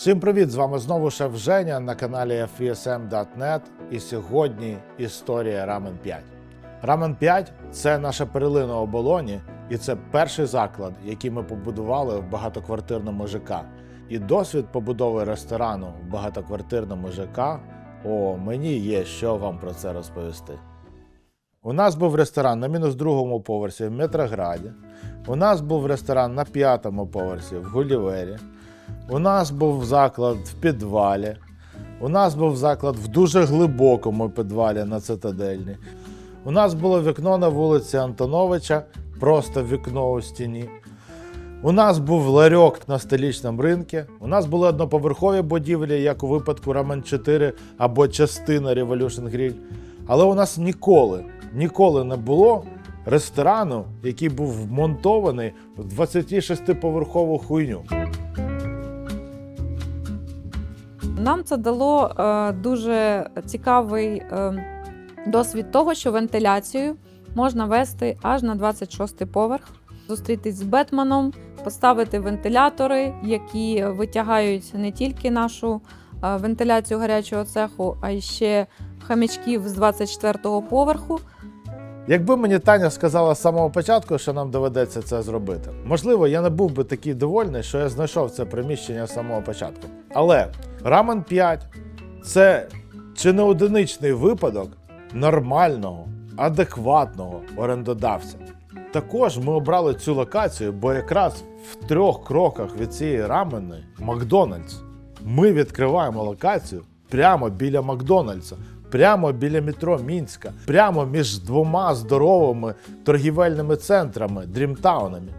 Всім привіт! З вами знову шеф Женя на каналі FESM.net і сьогодні історія Рамен 5. Рамен 5 це наша перлина оболоні, і це перший заклад, який ми побудували в багатоквартирному ЖК. І досвід побудови ресторану в багатоквартирному ЖК. О, мені є що вам про це розповісти. У нас був ресторан на мінус другому поверсі в Метрограді. У нас був ресторан на п'ятому поверсі в Гулівері. У нас був заклад в підвалі. У нас був заклад в дуже глибокому підвалі на цитадельні. У нас було вікно на вулиці Антоновича, просто вікно у стіні. У нас був ларьок на столічному ринку. У нас були одноповерхові будівлі, як у випадку Рамен 4 або частина Revolution Grill. Але у нас ніколи, ніколи не було ресторану, який був вмонтований в 26-поверхову хуйню. Нам це дало е, дуже цікавий е, досвід того, що вентиляцію можна вести аж на 26 поверх, зустрітись з Бетменом, поставити вентилятори, які витягають не тільки нашу е, вентиляцію гарячого цеху, а й ще хамічків з 24-го поверху. Якби мені Таня сказала з самого початку, що нам доведеться це зробити, можливо, я не був би такий довольний, що я знайшов це приміщення з самого початку. Але Рамен 5 це чи не одиничний випадок нормального, адекватного орендодавця. Також ми обрали цю локацію, бо якраз в трьох кроках від цієї раменної Макдональдс. Ми відкриваємо локацію прямо біля Макдональдса, прямо біля метро Мінська, прямо між двома здоровими торгівельними центрами, дрімтаунами.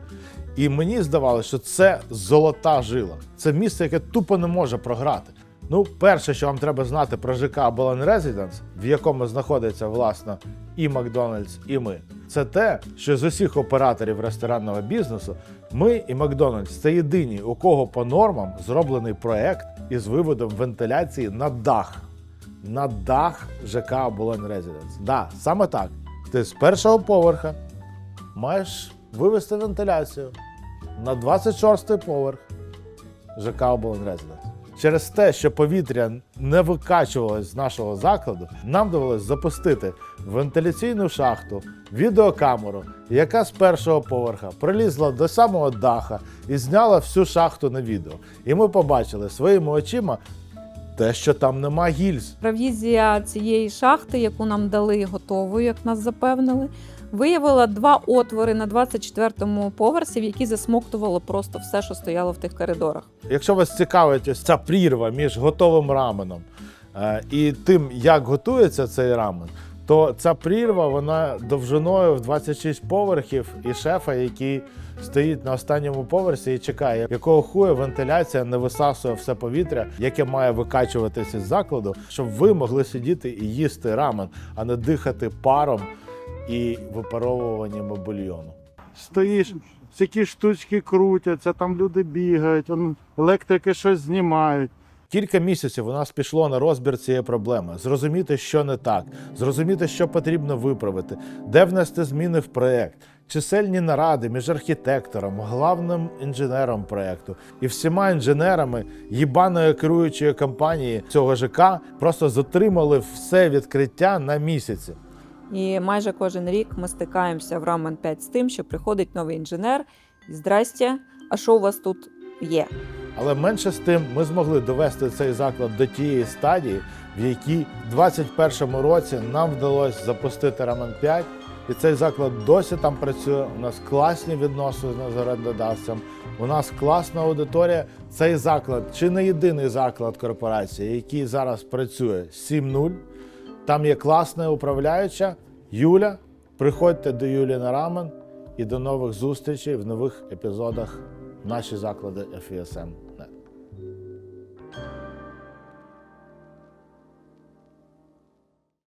І мені здавалося, що це золота жила. Це місце, яке тупо не може програти. Ну, перше, що вам треба знати про ЖК Болон Residence, в якому знаходиться власне і Макдональдс, і ми, це те, що з усіх операторів ресторанного бізнесу ми і Макдональдс це єдині, у кого по нормам зроблений проект із виводом вентиляції на дах. На дах ЖК Болон Residence. Да, саме так. Ти з першого поверха маєш вивести вентиляцію на 26 поверх ЖК Residence. Через те, що повітря не викачувалось з нашого закладу, нам довелось запустити вентиляційну шахту, відеокамеру, яка з першого поверха пролізла до самого даха і зняла всю шахту на відео. І ми побачили своїми очима те, що там нема гільз. Ревізія цієї шахти, яку нам дали готовою, як нас запевнили, виявила два отвори на 24-му поверсі, в які засмоктувало просто все, що стояло в тих коридорах. Якщо вас цікавить ось ця прірва між готовим раменом е, і тим, як готується цей рамен, то ця прірва вона довжиною в 26 поверхів і шефа, який стоїть на останньому поверсі і чекає, якого хуя вентиляція не висасує все повітря, яке має викачуватися з закладу, щоб ви могли сидіти і їсти рамен, а не дихати паром і випаровуванням бульйону. Стоїш, всякі штучки крутяться, там люди бігають, он, електрики щось знімають. Кілька місяців у нас пішло на розбір цієї проблеми, зрозуміти, що не так, зрозуміти, що потрібно виправити, де внести зміни в проєкт, чисельні наради між архітектором, главним інженером проєкту і всіма інженерами їбаної керуючої компанії цього ЖК просто затримали все відкриття на місяці. І майже кожен рік ми стикаємося в Рамен 5 з тим, що приходить новий інженер. і Здрастя, а що у вас тут є? Але менше з тим ми змогли довести цей заклад до тієї стадії, в якій в 2021 році нам вдалося запустити Рамен 5, і цей заклад досі там працює. У нас класні відносини з орендодавцем, у нас класна аудиторія. Цей заклад чи не єдиний заклад корпорації, який зараз працює 7.0. Там є класна управляюча Юля. Приходьте до Юлі на рамен і до нових зустрічей в нових епізодах наші заклади FESM.